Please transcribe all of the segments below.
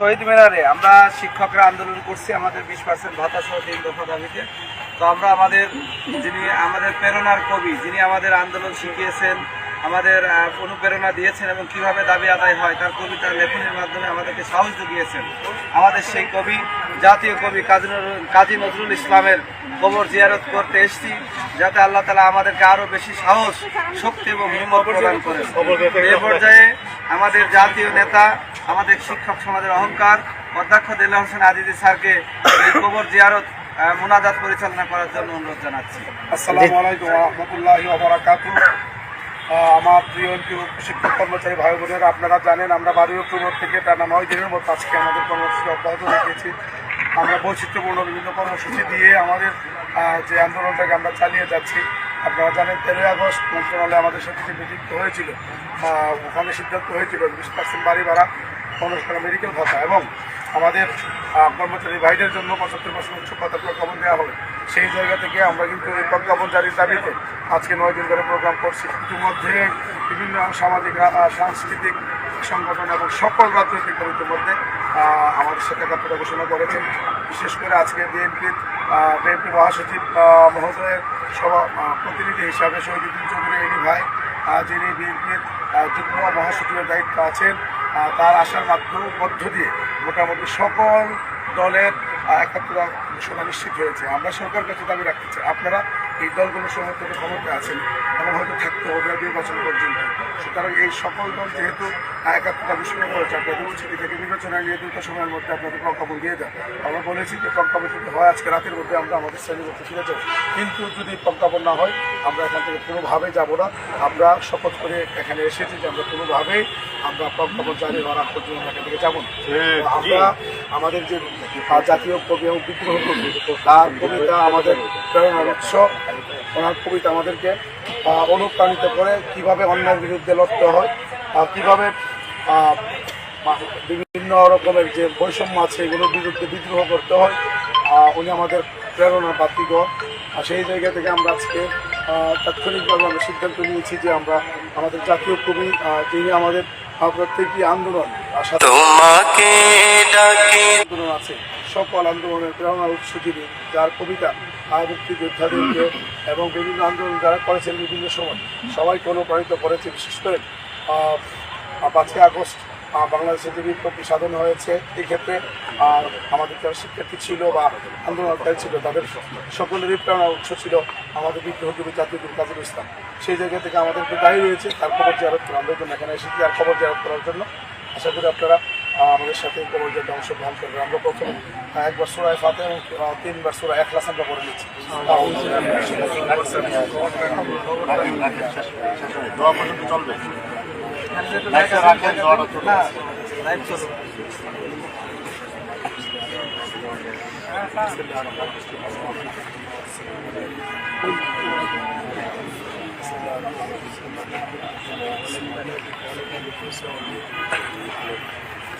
শহীদ মিনারে আমরা শিক্ষকরা আন্দোলন করছি, আমাদের বিশ পার্সেন্ট ভাতা সহ তিন দফা দাবিতে। তো আমরা আমাদের যিনি আমাদের প্রেরণার কবি, যিনি আমাদের আন্দোলন শিখিয়েছেন আমাদের অনুপ্রেরণা দিয়েছেন এবং কীভাবে দাবি আদায় হয় তার কবিতার লেখনের মাধ্যমে আমাদেরকে সাহস জুগিয়েছেন। আমাদের সেই কবি, জাতীয় কবি কাজী কাজী নজরুল ইসলামের কবর জিয়ারত করতে এসেছি, যাতে আল্লাহ তালা আমাদেরকে আরও বেশি সাহস, শক্তি এবং হিম্মত প্রদান করেন। এই পর্যায়ে আমাদের জাতীয় নেতা, আমাদের শিক্ষক সমাজের অহংকার, অধ্যক্ষ দেলা হোসেন আজিজি স্যারকে কবর জিয়ারত মোনাজাত পরিচালনা করার জন্য অনুরোধ জানাচ্ছি। আসসালামু আলাইকুম রহমতুল্লাহ আমার প্রিয় এমপি শিক্ষক কর্মচারী ভাই বোনেরা, আপনারা জানেন আমরা বারোই অক্টোবর থেকে টানা নয় দিনের মতো আজকে আমাদের কর্মসূচি অব্যাহত রেখেছি আমরা বৈচিত্র্যপূর্ণ বিভিন্ন কর্মসূচি দিয়ে আমাদের যে আন্দোলনটাকে আমরা চালিয়ে যাচ্ছি, আপনারা জানেন তেরোই আগস্ট মন্ত্রণালয়ে আমাদের সাথে মিটিং হয়েছিল ওখানে সিদ্ধান্ত হয়েছিল, বিশ পার্সেন্ট বাড়ি ভাড়া টাকা মেডিকেল ভাতা এবং আমাদের কর্মচারী ভাইদের জন্য পঁচাত্তর পার্সেন্ট উচ্চ ভাতা প্রজ্ঞাপন দেওয়া হবে। সেই জায়গা থেকে আমরা কিন্তু এই প্রজ্ঞাপন জারির দাবিতে আজকে নয় দিন ধরে প্রোগ্রাম করছি। ইতিমধ্যে বিভিন্ন সামাজিক সাংস্কৃতিক সংগঠন এবং সকল রাজনৈতিক দলের মধ্যে আহ, আমাদের সাথে একাত্মতা ঘোষণা করেছেন। বিশেষ করে আজকে বিএনপির বিএনপি মহাসচিব মহোদয়ের সভা প্রতিনিধি হিসাবে শহীদুদ্দিন চৌধুরী এনি ভাই যিনি বিএনপির যুগ্ম মহাসচিবের দায়িত্ব আছেন তার আসার মাধ্যম মধ্য দিয়ে মোটামুটি সকল দলের একাত্মতা ঘোষণা নিশ্চিত হয়েছে। আমরা সরকার কাছে দাবি রাখতে চাই। আপনারা এই দলগুলোর সমর্থনে ক্ষমতা আছেন। হয়তো থাকতে হবে নির্বাচন পর্যন্ত। সুতরাং এই সকল দল যেহেতু একাত্মতা ঘোষণা করেছে আপনাদের উচিত থেকে নির্বাচনের নিয়ে দ্রুত সময়ের মধ্যে আপনাদের প্রজ্ঞাপন দিয়ে দেন। আমরা বলেছি যে প্রজ্ঞাপন যদি হয় আজকে রাতের মধ্যে আমরা আমাদের শ্রেণীবদ্ধ ফিরে যাব। কিন্তু যদি প্রজ্ঞাপন না হয় আমরা এখান থেকে কোনোভাবে যাব না। আমরা শপথ করে এখানে এসেছি যে আমরা কোনোভাবেই আমরা প্রজ্ঞাপন জারি হওয়ার আগ পর্যন্ত এখান থেকে যাব না। আমরা আমাদের যে জাতীয় কবি এবং বিদ্রোহ কবি তার কবিতা আমাদের প্রেরণার উৎস। ওনার কবিতা আমাদেরকে অনুপ্রাণিত করে কীভাবে অন্যায়ের বিরুদ্ধে লড়তে হয় কীভাবে বিভিন্ন রকমের যে বৈষম্য আছে এগুলোর বিরুদ্ধে বিদ্রোহ করতে হয় উনি আমাদের প্রেরণা আর সেই জায়গা থেকে আমরা আজকে তাৎক্ষণিকভাবে আমরা সিদ্ধান্ত নিয়েছি যে আমরা আমাদের জাতীয় কবি যিনি আমাদের প্রত্যেকটি আন্দোলন আন্দোলন আছে। সকল আন্দোলনের প্রেরণার উৎস যিনি, যার কবিতা, আর মুক্তিযোদ্ধাদেরকে এবং বিভিন্ন আন্দোলন যারা করেছেন বিভিন্ন সময়, সবাইকে অনুপ্রাণিত করেছে। বিশেষ করে পাঁচই আগস্ট বাংলাদেশে যে বিপ্লবী সাধন হয়েছে, এক্ষেত্রে আর আমাদের যারা শিক্ষার্থী ছিল বা আন্দোলনকারী ছিল, তাদের সকলেরই প্রেরণার উৎস ছিল আমাদের বিদ্রোহ কবি জাতীয় কবি কাজী ইসলাম। সেই জায়গা থেকে আমাদেরকে দায়ী রয়েছে, তার খবর জারত করা আমরা এখানে এসেছি আর খবর জারত করার জন্য। আশা করি আপনারা আমাদের সাথে জারতে অংশগ্রহণ করবেন আমরা প্রথমে একবার সুরায় ফাতে এবং তিনবার সুরায় এক ক্লাস আমরা করে নিচ্ছি লাইভ চলুক।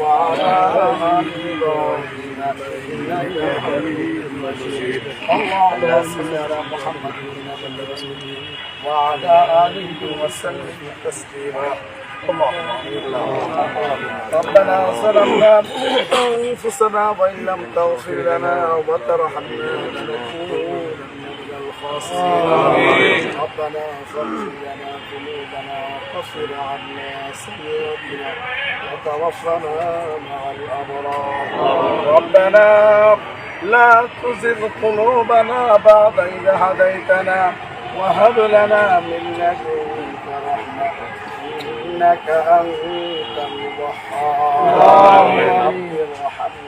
وعلى حميد مجيد اللهم صل على محمد وعلى اله وسلم تسليما ربنا ظلمنا انفسنا وان لم تغفر لنا وترحمنا لنكونن من الخاسرين ربنا فاغفر لنا ذنوبنا وكفر عنا سيئاتنا وتوفنا مع الأبرار. ربنا لا تزغ قلوبنا بعد إذ هديتنا وهب لنا من لدنك رحمة إنك أنت الوهاب. رب ارحمهما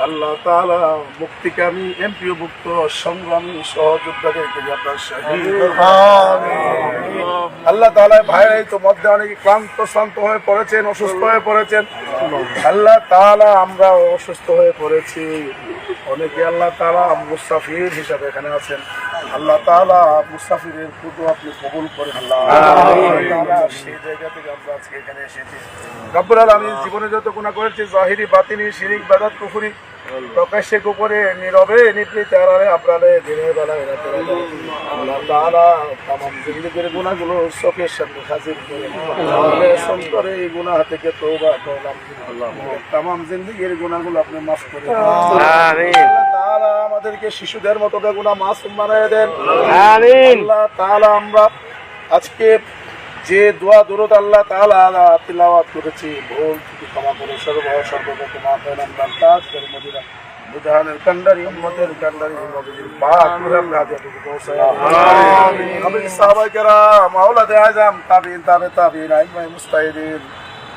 আল্লাহ তাআলা মুক্তিকামী এমপিও মুক্ত সংগ্রামী সহযোদ্ধাদেরকে আপনার আল্লাহ তাআলা ভাই তো মধ্যে অনেক ক্লান্ত শ্রান্ত হয়ে পড়েছেন অসুস্থ হয়ে পড়েছেন। আল্লাহ তাআলা আমরা অসুস্থ হয়ে পড়েছি। অনেকে আল্লাহ তালা মুসাফির হিসাবে এখানে আছেন। আল্লাহ তাআলা মুসাফিরের পুজো আপনি কবুল করেন আল্লাহ। সেই জায়গা থেকে আমরা আজকে এখানে এসেছি। রব্বুল আলামিন জীবনে যত গুনাহ করেছি জাহিরি বাতিনি শিরিক বাদাত কুফরি প্রকাশ্যে গোপনে নীরবে নিবৃতে আড়ালে আপনারে দিনের বেলায় রাতের বেলায়। আল্লাহ তাআলা তামাম জিন্দেগির গুনাহগুলো চোখের সামনে হাজির করে আমাদের সন্তরে এই গুনাহ থেকে তওবা করলাম। তামাম জিন্দেগির গুনাহগুলো আপনি মাফ করে দিন। তাআলা আমাদেরকে শিশুদের মতো বেগুনা মাসুম বানিয়ে দেন। আল্লাহ তাআলা আমরা আজকে যে দোয়া দরুদ আল্লাহ তাআলা তিলাওয়াত করেছি ভুল ত্রুটি ক্ষমা করে সর্ব সর্বপ্রথম আপনার আমরা কাজ। করে মদিনা মুজাহানের কান্ডারি উম্মতের কান্ডারি নবীর পাক নূর আমরা হাজারটুকু আমিন। আমিন সাহাবায়ে কেরাম আওলাদে আজম তাবিঈন তাবে তাবিঈন আইমায়ে মুস্তাহিদিন।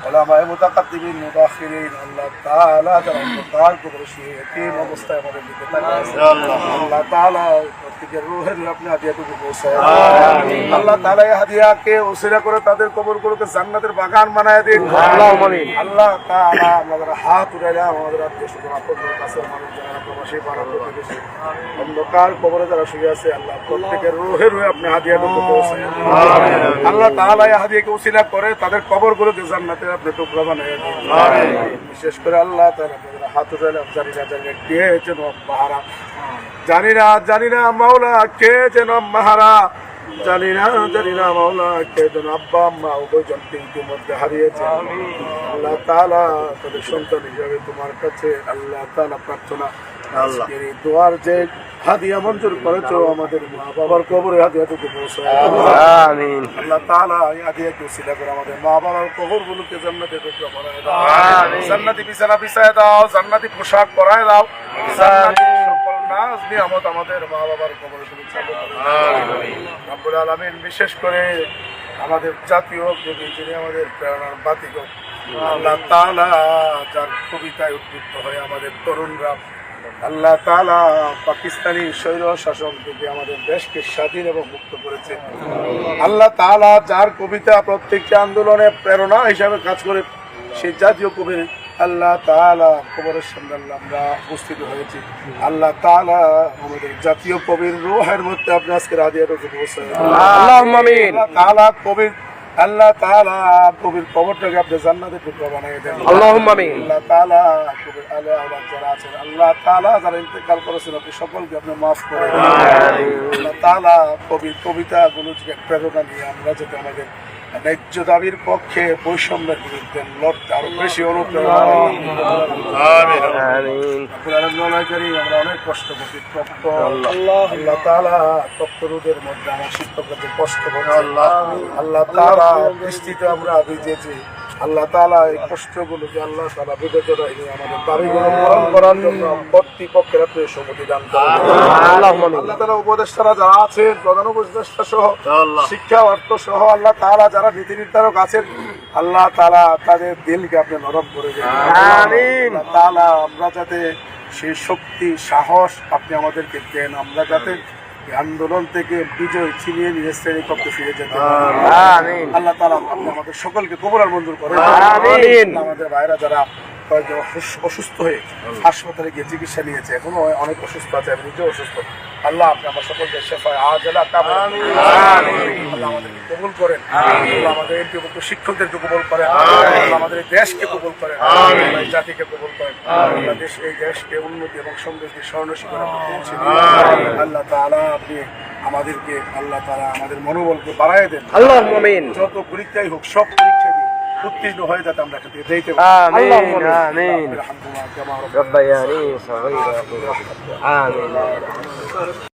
ওলামায়ে মুতাকাদ্দিমিন মুতাআখিরিন আল্লাহ তাআলা যারা শুয়ে এতিম অবস্থায় আমাদের দিকে তাকিয়ে আল্লাহ তাআলা প্রত্যেকের রূহের আপনি হাদিয়াটুকু পৌঁছায় আল্লাহ তাআলা এই হাদিয়াকে উসিলা করে তাদের কবরগুলোকে জান্নাতের বাগান বানায় দিন আল্লাহ তাআলা আমরা যারা হাত উঠাইলাম আমাদের আত্মীয় স্বজন আপনাদের কাছে মানুষ যারা প্রবাসী পাড়া প্রতিবেশী অন্ধকার কবরে যারা শুয়ে আছে আল্লাহ প্রত্যেকের রূহের রূহে আপনি হাদিয়াটুকু পৌঁছায় আল্লাহ তাআলা এই হাদিয়াকে উসিলা করে তাদের কবরগুলোকে জান্নাতের আপনি টুকরা বানায় দিন বিশেষ করে আল্লাহ হাত জানি না কে যেন মাহারা। জানি না জানি না মাওলা কে যেন মাহারা। জানি না জানি না মাওলা কে যেন আব্বা আম্মা উভয়জনকে ইতিমধ্যে হারিয়েছে। আল্লাহ তাআলা তাদের সন্তান হিসাবে তোমার কাছে আল্লাহ তালা প্রার্থনা। এই দোয়ার যে হাদিয়া মঞ্জুর করেছ আমাদের মা বাবার কবরে পৌঁছায় আল্লাহ তাআলা এই হাদিয়াকে উসিলা করে আমাদের মা বাবার কবর গুলোকে জান্নাতে টুকরা বানায় দাও। জান্নাতি বিছানা বিছায় দাও জান্নাতি পোশাক পরায় দাও। জান্নাতি সকল নাজ নিয়ামত আমাদের মা বাবার কবরে করে রব্বুল আলামিন বিশেষ করে আমাদের জাতীয় কবি যিনি আমাদের প্রেরণার বাতিক আল্লাহ তাআলা যার কবিতায় উদ্বুদ্ধ হয়ে আমাদের তরুণরা আল্লাহ তাআলা পাকিস্তানি স্বৈর শাসন থেকে আমাদের দেশকে স্বাধীন এবং মুক্ত করেছে। আল্লাহ তাআলা যার কবিতা প্রত্যেকটি আন্দোলনে প্রেরণা হিসাবে কাজ করে সেই জাতীয় কবির আল্লাহ তাআলা কবরের সামনে আল্লাহ আমরা উপস্থিত হয়েছি। আল্লাহ তাআলা আমাদের জাতীয় কবির রোহের মধ্যে আপনি আজকে রাজিয়া রোজে আল্লাহ তাআলা কবির আল্লাহ তাআলা কবির কবরটাকে আপনি জান্নাতের টুকরা বানিয়ে দেন। আল্লাহ তাআলা কবির আলে আওলাদ যারা আছেন আল্লাহ তাআলা যারা ইন্তেকাল করেছেন আপনি সকলকে আপনি মাফ করে দিন। আল্লাহ তাআলা কবির কবিতাগুলো যে প্রেরণা নিয়ে আমরা যাতে আমাদের ন্যায্য দাবির পক্ষে বৈষম্যের বিরুদ্ধে লড়তে আরও বেশি অনুপ্রেরণা আমরা অনেক কষ্ট করছি। তপ্ত আল্লাহ। তপ্ত রোদের মধ্যে আমার শিক্ষকদের কষ্ট করে আল্লাহ। আল্লাহ তালা বৃষ্টিতে আমরা ভিজেছি। আল্লাহ তালা এই কষ্টগুলোকে আল্লাহ তাআলা বিবেচনা নিয়ে আমাদের দাবিগুলো পূরণ করার জন্য কর্তৃপক্ষের আপনি সম্মতি দান করুন। আল্লাহ তাআলা উপদেষ্টারা যারা আছেন প্রধান উপদেষ্টা সহ শিক্ষা অর্থ সহ আল্লাহ তালা যারা নীতি নির্ধারক আছেন আল্লাহ তালা তাদের দিলকে আপনি নরম করে দিন। তালা আমরা যাতে সেই শক্তি সাহস আপনি আমাদেরকে দেন আমরা যাতে আন্দোলন থেকে বিজয় ছিনিয়ে নিয়ে শ্রেণি কক্ষে ফিরে যেতে। আল্লাহ তালা আপনি আমাদের সকলকে কবুলার মঞ্জুর করেন। আমাদের ভাইরা যারা কয়েকজন অসুস্থ হয়ে হাসপাতালে গিয়ে চিকিৎসা নিয়েছে এখনও অনেক অসুস্থ আছে আমি নিজেও অসুস্থ। আল্লাহ আপনি আমার সকলকে শেফায় আজ আল্লাহ আল্লাহ আমাদেরকে কবুল করেন। আল্লাহ আমাদের এমপিভুক্ত শিক্ষকদেরকে কবুল করেন। আমাদের এই দেশকে কবুল করেন। জাতিকে কবুল করেন। আল্লাহ দেশ এই দেশকে উন্নতি এবং সমৃদ্ধি স্বর্ণশিখর পৌঁছে আল্লাহ তাআলা আপনি আমাদেরকে আল্লাহ তাআলা আমাদের মনোবলকে বাড়ায় দেন। যত পরীক্ষাই হোক সব উত্তীর্ণ হয়ে যাতে আমরা এখান থেকে যেতে পারি آمين আল্লাহ آمين আলহামদুলিল্লাহ কেমন ربياني صغيرة آمين